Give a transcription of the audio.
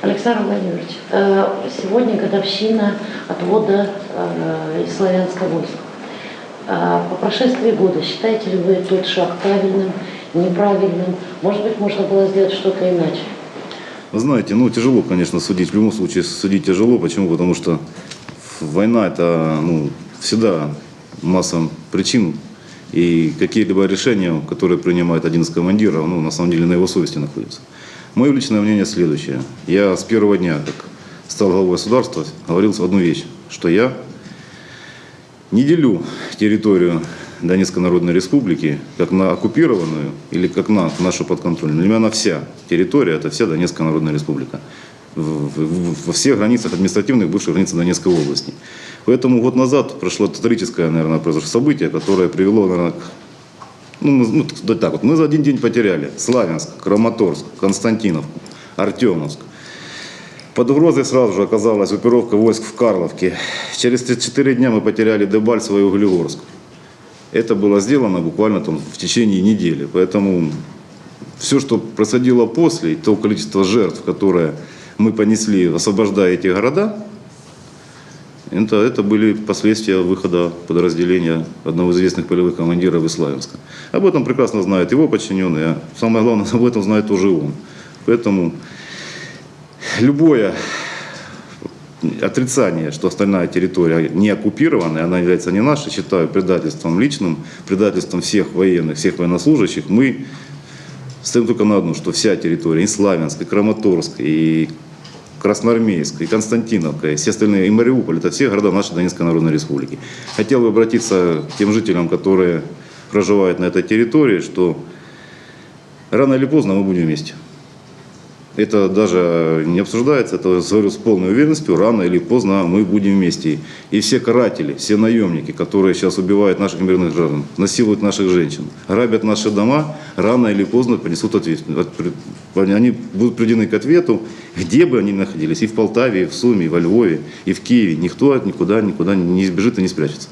Александр Владимирович, э, сегодня годовщина отвода э, из славянского войска. Э, По прошествии года считаете ли вы тот шаг правильным, неправильным? Может быть, можно было сделать что-то иначе? Знаете, ну тяжело, конечно, судить. В любом случае судить тяжело. Почему? Потому что война это ну, всегда масса причин. И какие-либо решения, которые принимает один из командиров, ну, на самом деле на его совести находятся. Мое личное мнение следующее. Я с первого дня, как стал главой государства, говорил одну вещь, что я не делю территорию Донецкой Народной Республики как на оккупированную или как на нашу подконтрольную. Для меня она вся территория, это вся Донецкая Народная Республика. Во всех границах административных бывших границ Донецкой области. Поэтому год назад прошло тоталическое, наверное, произошло событие, которое привело, наверное, к ну, мы, ну, так вот, мы за один день потеряли Славянск, Краматорск, Константиновку, Артемовск. Под угрозой сразу же оказалась группировка войск в Карловке. Через 4 дня мы потеряли Дебальцево и Углегорск. Это было сделано буквально там в течение недели. Поэтому все, что происходило после, то количество жертв, которое мы понесли, освобождая эти города, это, это были последствия выхода подразделения одного из известных полевых командиров из Славянска. Об этом прекрасно знают его подчиненные, а самое главное, об этом знает тоже он. Поэтому любое отрицание, что остальная территория не оккупированная, она является не нашей, считаю предательством личным, предательством всех военных, всех военнослужащих. Мы стоим только на одну, что вся территория, и Славянск, и Краматорск, и Красноармейск, и Константиновка, и все остальные, и Мариуполь, это все города нашей Донецкой Народной Республики. Хотел бы обратиться к тем жителям, которые проживают на этой территории, что рано или поздно мы будем вместе. Это даже не обсуждается, это говорю с полной уверенностью, рано или поздно мы будем вместе. И все каратели, все наемники, которые сейчас убивают наших мирных граждан, насилуют наших женщин, грабят наши дома, рано или поздно понесут ответственность. Они будут приведены к ответу, где бы они ни находились, и в Полтаве, и в Суме, и во Львове, и в Киеве. Никто никуда, никуда не избежит и не спрячется.